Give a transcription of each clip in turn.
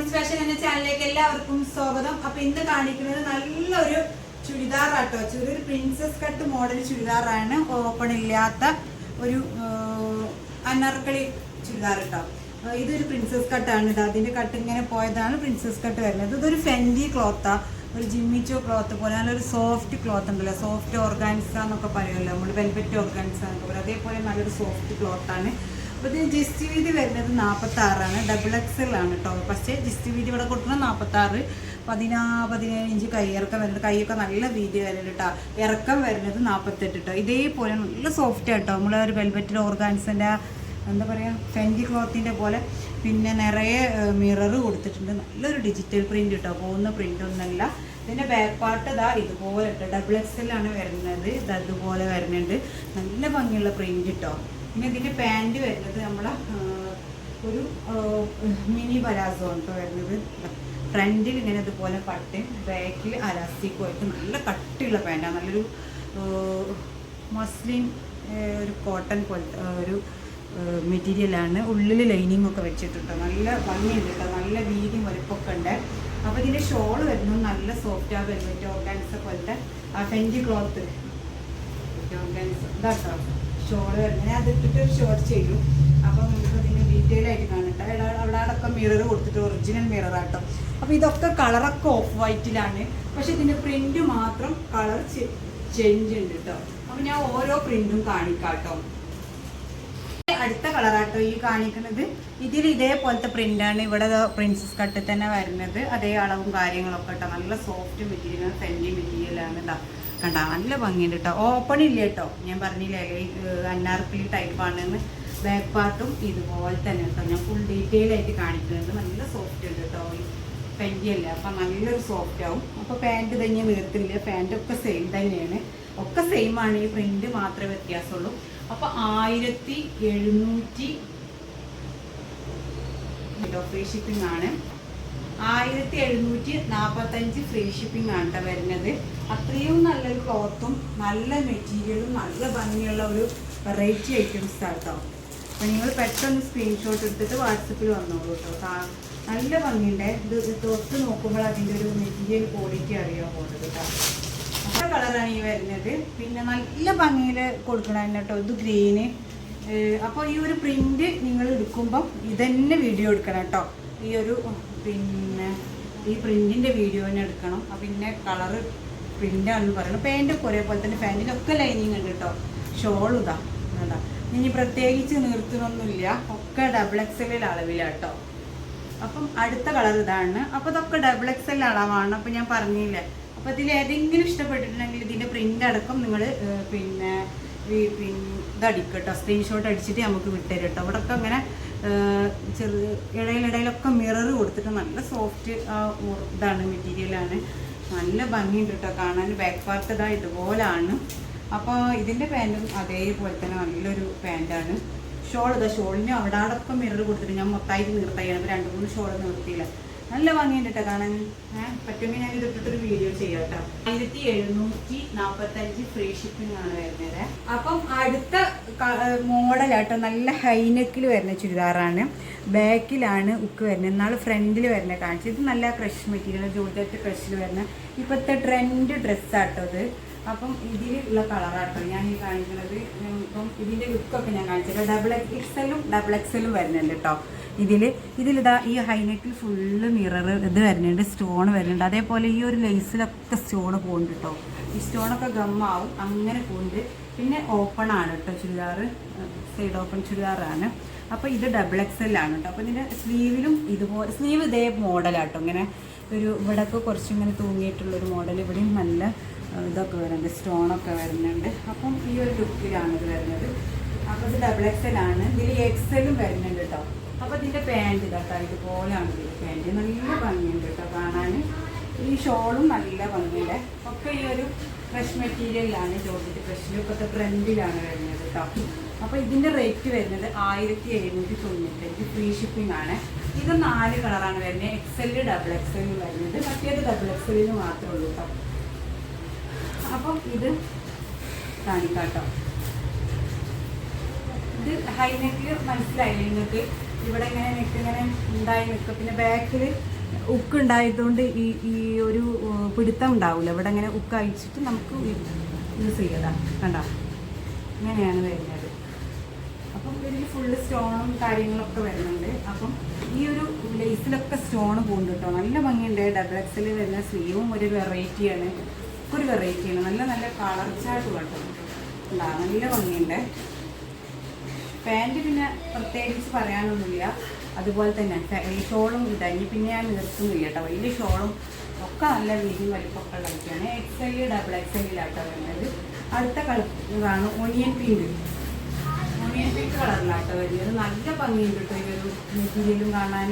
Mons fashion എന്ന ചാനലിലേക്ക് എല്ലാവർക്കും സ്വാഗതം. അപ്പൊ ഇന്ന് കാണിക്കുന്നത് നല്ലൊരു ചുരിദാർ ആട്ടോ ചെറിയൊരു പ്രിൻസസ് കട്ട് മോഡൽ ചുരിദാറാണ്. ഓപ്പൺ ഇല്ലാത്ത ഒരു അനർക്കളി ചുരിദാർ കേട്ടോ ഇതൊരു പ്രിൻസസ് കട്ടാണ് കേട്ടോ അതിന്റെ കട്ട് ഇങ്ങനെ പോയതാണ് പ്രിൻസസ് കട്ട് വരുന്നത്. ഇതൊരു ഫെൻഡി ക്ലോത്താ ഒരു ജിമ്മിച്ചോ ക്ലോത്ത് പോലെ. നല്ലൊരു സോഫ്റ്റ് ക്ലോത്ത് ഉണ്ടല്ലോ. സോഫ്റ്റ് ഓർഗാൻസ എന്നൊക്കെ പറയുമല്ലോ. നമ്മൾ വെൽവെറ്റ് ഓർഗാൻസ എന്നൊക്കെ പറയും. അതേപോലെ നല്ലൊരു സോഫ്റ്റ് ക്ലോത്താണ് അപ്പോൾ ഇത് ജിസ്റ്റ് വീതി വരുന്നത് നാൽപ്പത്തി ആറാണ് ഡബിൾ എക്സ് എൽ ആണ് കേട്ടോ പക്ഷേ ജിസ്റ്റ് വീതി ഇവിടെ കൊടുക്കുന്നത് നാൽപ്പത്തി ആറ് പതിനാ പതിനേഴ് ഇഞ്ച് കൈയിറക്കം വരുന്നത്. കൈയൊക്കെ നല്ല വീതി വരുന്നത് കേട്ടോ ഇറക്കം വരുന്നത് നാൽപ്പത്തെട്ട് കേട്ടോ ഇതേപോലെ നല്ല സോഫ്റ്റ് കേട്ടോ നമ്മൾ ഒരു വെൽവെറ്റിൽ ഓർഗാൻസിന്റെ എന്താ പറയുക ഫെൻഡി ക്ലോത്തിന്റെ പോലെ പിന്നെ നിറയെ മിറർ കൊടുത്തിട്ടുണ്ട്. നല്ലൊരു ഡിജിറ്റൽ പ്രിന്റ് കേട്ടോ പോകുന്ന പ്രിന്റ് ഒന്നല്ല. ഇതിന്റെ ബാക്ക് പാർട്ട് ഇതാ ഇതുപോലെ കേട്ടോ ഡബിൾ എക്സ് എക്സലാണ് വരുന്നത്. ഇത് അതുപോലെ വരുന്നുണ്ട്. നല്ല ഭംഗിയുള്ള പ്രിന്റ് കേട്ടോ പിന്നെ ഇതിന്റെ പാന്റ് വരുന്നത് നമ്മളെ ഒരു മിനി പലാസോ കേട്ടോ വരുന്നത്. ഫ്രണ്ടിൽ ഇങ്ങനെ ഇതുപോലെ പട്ടയും ബാക്കിൽ അലാസ്റ്റിക്കും ആയിട്ട് നല്ല കട്ടിയുള്ള പാന്റാണ് നല്ലൊരു മസ്ലിൻ ഒരു കോട്ടൺ പോലത്തെ ഒരു മെറ്റീരിയലാണ് ഉള്ളിൽ ലൈനിങ് ഒക്കെ വെച്ചിട്ടുണ്ട്. നല്ല ഭംഗിയുണ്ട് കേട്ടോ നല്ല വീതിയും വലുപ്പമൊക്കെ ഉണ്ട്. അപ്പോൾ ഇതിന്റെ ഷോൾ വരുന്നു. നല്ല സോഫ്റ്റ് ആ വെൽവെറ്റ് ഓർഗാൻസ പോലത്തെ ആ ഫെന്റി ക്ലോത്ത് ഓർഗാൻസ് ഇതാട്ടോ. ഷോൾ വരുന്നത് ഞാൻ അതിട്ടിട്ട് ഒരു ഷോർട്ട് ചെയ്തു. അപ്പോൾ നമുക്ക് അതിന് ഡീറ്റെയിൽ ആയിട്ട് കാണട്ടെ. അവിടെ അടക്കം മിറർ കൊടുത്തിട്ട് ഒറിജിനൽ മിറർ ആട്ടോ. അപ്പോൾ ഇതൊക്കെ കളറൊക്കെ ഓഫ് വൈറ്റിലാണ് പക്ഷെ ഇതിന്റെ പ്രിന്റ് മാത്രം കളർ ചേഞ്ച് ഉണ്ട് കേട്ടോ അപ്പോൾ ഞാൻ ഓരോ പ്രിന്റും കാണിക്കാം കേട്ടോ അടുത്ത കളറാട്ടോ ഈ കാണിക്കുന്നത്. ഇതിൽ ഇതേപോലത്തെ പ്രിന്റാണ് ഇവിടെ പ്രിൻസസ് കട്ടിൽ തന്നെ വരുന്നത്. അതേ അളവും കാര്യങ്ങളൊക്കെ കേട്ടോ നല്ല സോഫ്റ്റ് മെറ്റീരിയൽ ഫെൻഡി മെറ്റീരിയലാണ് കേട്ടോ കണ്ട നല്ല ഭംഗിയുണ്ട് കേട്ടോ ഓപ്പൺ ഇല്ല കേട്ടോ ഞാൻ പറഞ്ഞില്ലേ അന്നാർപ്പിളി ടൈപ്പാണെന്ന് ബാക്ക് പാർട്ടും ഇതുപോലെ തന്നെ കേട്ടോ ഞാൻ ഫുൾ ഡീറ്റെയിൽ ആയിട്ട് കാണിക്കുന്നുണ്ട്. നല്ല സോഫ്റ്റ് ഉണ്ട് കേട്ടോ അല്ല അപ്പം നല്ലൊരു സോഫ്റ്റ് ആവും. അപ്പോൾ പാന്റ് തന്നെ വീർത്തില്ല. പാന്റ് ഒക്കെ സെയിം തന്നെയാണ്. ഒക്കെ സെയിം ആണ്. ഈ പ്രിന്റ് മാത്രമേ വ്യത്യാസമുള്ളൂ. അപ്പൊ ആയിരത്തി എഴുന്നൂറ്റി ഫ്രീ ഷിപ്പിംഗ് ആണ്. ആയിരത്തി എഴുന്നൂറ്റി നാൽപ്പത്തഞ്ച് ഫ്രീ ഷിപ്പിംഗ് ആണ് കേട്ടോ വരുന്നത്. അത്രയും നല്ലൊരു ക്ലോത്തും നല്ല മെറ്റീരിയലും നല്ല ഭംഗിയുള്ള ഒരു വെറൈറ്റി ഐറ്റംസ് കേട്ടോ അപ്പം നിങ്ങൾ പെട്ടെന്ന് സ്ക്രീൻഷോട്ട് എടുത്തിട്ട് വാട്സപ്പിൽ വന്നോളൂ കേട്ടോ നല്ല ഭംഗിയുണ്ട്. ഇത് തൊട്ട് നോക്കുമ്പോൾ അതിന്റെ ഒരു മെറ്റീരിയൽ ക്വാളിറ്റി അറിയാൻ പോകുന്നത് കേട്ടോ നല്ല കളറാണ് ഈ വരുന്നത്. പിന്നെ നല്ല ഭംഗിയിൽ കൊടുക്കണം കേട്ടോ ഇത് ഗ്രീന് അപ്പോൾ ഈ ഒരു പ്രിന്റ് നിങ്ങൾ എടുക്കുമ്പം ഇതന്നെ വീഡിയോ എടുക്കണം കേട്ടോ ഈ ഒരു പിന്നെ ഈ പ്രിന്റിന്റെ വീഡിയോ തന്നെ എടുക്കണം. പിന്നെ കളറ് പ്രിന്റാണെന്ന് പറയണം. പാന്റൊക്കെ ഒരേപോലെ തന്നെ പാന്റിനൊക്കെ ലൈനിങ് ഉണ്ട് കേട്ടോ ഷോൾ ഇതാ ഇനി പ്രത്യേകിച്ച് നിർത്തണമൊന്നുമില്ല ഒക്കെ ഡബിൾ എക്സ് എല്ലിൽ അളവിലാണ് അളവിലാട്ടോ അപ്പം അടുത്ത കളർ ഇതാണ്. അപ്പോൾ ഇതൊക്കെ ഡബിൾ എക്സ് എൽ അളവാണ്. അപ്പം ഞാൻ പറഞ്ഞില്ലേ അപ്പോൾ ഇതിൽ ഏതെങ്കിലും ഇഷ്ടപ്പെട്ടിട്ടുണ്ടെങ്കിൽ ഇതിന്റെ പ്രിന്റ് അടക്കം നിങ്ങൾ പിന്നെ ഇതടിക്കട്ടോ സ്ക്രീൻഷോട്ട് അടിച്ചിട്ട് നമുക്ക് വിട്ടുതരും കേട്ടോ ഇവിടെയൊക്കെ അങ്ങനെ ഏഹ്, ചെറു ഇടയിലിടയിലൊക്കെ മിറർ കൊടുത്തിട്ട് നല്ല സോഫ്റ്റ് ഇതാണ് മെറ്റീരിയലാണ് നല്ല ഭംഗിയുണ്ട് കേട്ടോ കാണാൻ. ബാക്ക് പാർട്ട് ഇതാ ഇതുപോലാണ്. അപ്പോൾ ഇതിന്റെ പാന്റും അതേപോലെ തന്നെ നല്ലൊരു പാന്റാണ് ഷോൾ ഇതാ ഷോളിന് അവിടെ അടക്കം മിറർ കൊടുത്തിട്ട് ഞാൻ മൊത്തമായിട്ട് നിർത്തയാണ് രണ്ട് മൂന്ന് ഷോൾ നിർത്തിയില്ല. നല്ല ഭംഗിയുണ്ട് കേട്ടോ കാണാൻ പറ്റുമെങ്കിൽ ഞാൻ ഇതിട്ടിട്ടൊരു വീഡിയോ ചെയ്യാം കേട്ടോ ആയിരത്തി എഴുന്നൂറ്റി നാൽപ്പത്തഞ്ച് ഫ്രീ ഷിപ്പിംഗ് ആണ് വരുന്നത്. അപ്പം അടുത്ത മോഡലാട്ടോ നല്ല ഹൈനെക്കിൽ വരുന്ന ചുരിദാറാണ്. ബാക്കിലാണ് ഉക്ക് വരുന്നത്. എന്നാൽ ഫ്രണ്ടിൽ വരുന്ന കാണിച്ചത്. ഇത് നല്ല ക്രഷ് മെറ്റീരിയൽ ജോർജറ്റ് ക്രഷിൽ വരുന്ന ഇപ്പോഴത്തെ ട്രെൻഡ് ഡ്രസ്സാട്ടോ ഇത്. അപ്പം ഇതിലുള്ള കളറാട്ടോ ഞാൻ ഈ കാണിക്കുന്നത്. ഇപ്പം ഇതിന്റെ ലുക്കൊക്കെ ഞാൻ കാണിച്ചത് ഡബിൾ എക്സലും ഡബിൾ എക്സലും വരുന്നുണ്ട് കേട്ടോ ഇതിൽ ഇതിലിതാ ഈ ഹൈനെക്കിൽ ഫുള്ള് മിറർ ഇത് വരുന്നുണ്ട് സ്റ്റോൺ വരുന്നുണ്ട്. അതേപോലെ ഈ ഒരു ലേസിലൊക്കെ സ്റ്റോൺ പോകുന്നുണ്ട് കേട്ടോ ഈ സ്റ്റോണൊക്കെ ഗമ്മാവും അങ്ങനെ പോകുന്നുണ്ട് പിന്നെ ഓപ്പൺ ആണ് കേട്ടോ ചുരിദാർ. Side open ചുരിദാറാണ്. അപ്പോൾ ഇത് ഡബിൾ എക്സൽ ആണ് കേട്ടോ അപ്പോൾ ഇതിന്റെ സ്ലീവിലും ഇതുപോലെ സ്ലീവ് ഇതേ മോഡലാട്ടോ ഇങ്ങനെ ഒരു ഇവിടെയൊക്കെ കുറച്ചിങ്ങനെ തൂങ്ങിയിട്ടുള്ളൊരു മോഡൽ ഇവിടെയും നല്ല ഇതൊക്കെ വരുന്നുണ്ട് സ്റ്റോണൊക്കെ വരുന്നുണ്ട്. അപ്പം ഈ ഒരു ലുക്കിലാണ് ഇത് വരുന്നത്. അപ്പോൾ ഇത് ഡബിൾ എക്സൽ ആണ്. ഇതിൽ എക്സലും വരുന്നുണ്ട് കേട്ടോ അപ്പോൾ ഇതിന്റെ പാന്റ് കേട്ടോ ഇതുപോലെയാണ് ഇതിന്റെ പാന്റ് നല്ല ഭംഗിയുണ്ട് കേട്ടോ കാണാൻ ഈ ഷോളും നല്ല ഭംഗിയുണ്ട്. ഒക്കെ ഈ ഒരു ഫ്രഷ് മെറ്റീരിയലാണ് ജോർജറ്റ് ഫ്രഷിൽ ഇപ്പോഴത്തെ ട്രെൻഡിലാണ് വരുന്നത് കേട്ടോ അപ്പോൾ ഇതിന്റെ റേറ്റ് വരുന്നത് ആയിരത്തി എഴുന്നൂറ്റി തൊണ്ണൂറ്റഞ്ച് ഫ്രീ ഷിപ്പിംഗ് ആണ്. ഇത് നാല് കളറാണ് വരുന്നത്. എക്സൽ ഡബിൾ എക്സൽ വരുന്നത്. മറ്റേത് ഡബിൾ എക്സലിന് മാത്രമേ ഉള്ളൂ കേട്ടോ അപ്പം ഇത് കാണിക്കാട്ടോ. ഇത് ഹൈ ഹൈനെക്കിൽ മനസ്സിലായില്ലേ നിങ്ങൾക്ക്? ഇവിടെ ഇങ്ങനെ നെക്ക് ഇങ്ങനെ ഉണ്ടായി നിൽക്കും. പിന്നെ ബാക്കിൽ ഉക്ക് ഉണ്ടായതുകൊണ്ട് ഈ ഈ ഒരു പിടുത്തം ഉണ്ടാവില്ല ഇവിടെ ഇങ്ങനെ ഉക്ക് അയച്ചിട്ട് നമുക്ക് യൂസ് ചെയ്യതാ കണ്ട? ഇങ്ങനെയാണ് വരുന്നത്. അപ്പം ഇതിൽ ഫുള്ള് സ്റ്റോണും കാര്യങ്ങളൊക്കെ വരുന്നുണ്ട്. അപ്പം ഈ ഒരു ലേസിലൊക്കെ സ്റ്റോൺ പോകുന്നുണ്ട് കേട്ടോ. നല്ല ഭംഗിയുണ്ട്. ഡബിൾ എക്സിൽ വരുന്ന സ്ലീവും ഒരു വെറൈറ്റിയാണ് ഒരു വെറൈറ്റിയാണ് നല്ല നല്ല കളർ ചാർട്ട് കേട്ടോ. ഉണ്ടാ നല്ല ഭംഗിയുണ്ട്. പാന്റ് പിന്നെ പ്രത്യേകിച്ച് പറയാനൊന്നുമില്ല. അതുപോലെ തന്നെ ഈ ഷോളും ഇതഞ്ഞ് പിന്നെ ഞാൻ നിർത്തുന്നില്ല കേട്ടോ. വലിയ ഷോളും ഒക്കെ നല്ല വീതിയും വലിപ്പമൊക്കെ കളിക്കുകയാണ് എക്സ് എൽ ഡബിൾ എക്സ് എല്ലിലാട്ടോ വരുന്നത്. അടുത്ത കളറാണ് ഒനിയൻ പിങ്ക് ഒനിയൻ പിങ്ക് കളറിലാട്ടോ വരുന്നത്. നല്ല ഭംഗിയുണ്ട് കേട്ടോ ഈ ഒരു മെറ്റീരിയലും കാണാൻ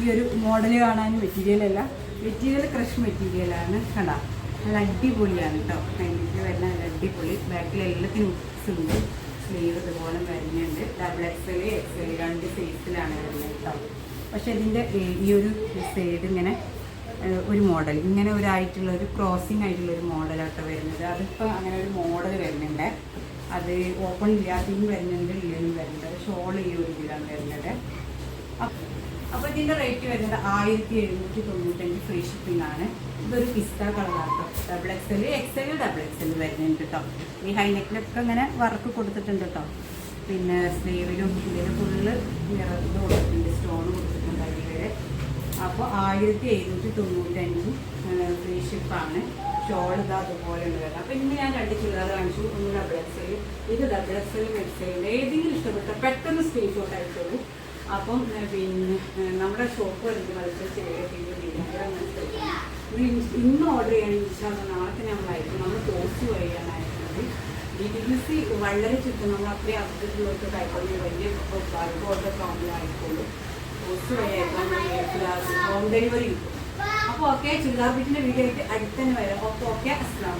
ഈ ഒരു മോഡൽ കാണാൻ മെറ്റീരിയലല്ല മെറ്റീരിയൽ ക്രഷ് മെറ്റീരിയലാണ് കണ്ടാ? നല്ല അടിപൊളിയാണ് കേട്ടോ ഫ്രണ്ടിൽ വരുന്ന നല്ല അടിപൊളി. ബാക്കിൽ എല്ലാത്തിനും ഉപ്സ് ഉണ്ട്. സ്ലീവ് ഇതുപോലെ വരുന്നുണ്ട് double X L X L രണ്ട് സൈസിലാണ് വരുന്നത് കേട്ടോ പക്ഷെ ഇതിന്റെ ഈ ഒരു സൈഡ് ഇങ്ങനെ ഒരു മോഡൽ ഇങ്ങനെ ഒരായിട്ടുള്ള ഒരു ക്രോസിങ് ആയിട്ടുള്ള ഒരു മോഡലാട്ടോ വരുന്നത്. അതിപ്പോൾ അങ്ങനെ ഒരു മോഡൽ വരുന്നുണ്ട്. അത് ഓപ്പൺ ഇല്ലാത്തതും വരുന്നുണ്ട് ഇല്ലെന്നും വരുന്നുണ്ട്. ഷോൾ ഈ ഒരു ഇതിലാണ് വരുന്നത്. ഇതിന്റെ റേറ്റ് വരുന്നത് ആയിരത്തി എഴുന്നൂറ്റി തൊണ്ണൂറ്റഞ്ച് ഫ്രീ ഷിപ്പിംഗ് ആണ്. ഇതൊരു പിസ്ത കളറാണ് double X L X L double X L വരുന്നുണ്ട് കേട്ടോ ഈ ഹൈനെക്കിലൊക്കെ ഇങ്ങനെ വർക്ക് കൊടുത്തിട്ടുണ്ട് കേട്ടോ പിന്നെ സ്ലീവിലും ഇതിൽ ഫുള്ള് നിറത്ത് കൊടുത്തിട്ടുണ്ട് സ്റ്റോൺ കൊടുത്തിട്ടുണ്ട് അതിൽ അപ്പോൾ ആയിരത്തി എഴുന്നൂറ്റി തൊണ്ണൂറ്റഞ്ചും ഫ്രീ ഷിപ്പാണ് ഷോൾ ഇതാ അതുപോലെ ഉണ്ട് അപ്പോൾ ഇന്ന് ഞാൻ രണ്ട് ചുരിദാർ കാണിച്ചു. ഒന്ന് ഡബിൾ എക്സ് എൽ ഇത് ഡബിൾ എക്സ് എൽ എൽ ഏതെങ്കിലും ഇഷ്ടപ്പെട്ട പെട്ടെന്ന് സ്ക്രീൻഷോട്ട് അയച്ചോളൂ. അപ്പം പിന്നെ നമ്മുടെ ഷോപ്പ് വരുന്നത് ചെറിയ ഇന്ന് ഓർഡർ ചെയ്യാൻ ഇൻഷാല്ല നാളത്തെ നമ്മൾ അയക്കും നമ്മൾ ടോസ്റ്റ് വഴിയാണ് അയക്കുന്നത് ഡി ടി ബി സി വളരെ ചുറ്റും നമ്മൾ അത്രയും അബ്ദുള്ളവർക്ക് കൈക്കൊള്ളി വലിയ ബൾബ് ഓർഡർ പ്രോബ്ലം ആയിക്കോളും ടോസ്റ്റ് വഴി അയക്കാൻ ഹോം ഡെലിവറി കിട്ടും അപ്പോൾ ഓക്കെ ചുരിദാർ ബിറ്റിന്റെ വീഡിയോ ആയിട്ട് അടുത്ത് തന്നെ വരാം അപ്പോൾ ഓക്കെ അസ്സാം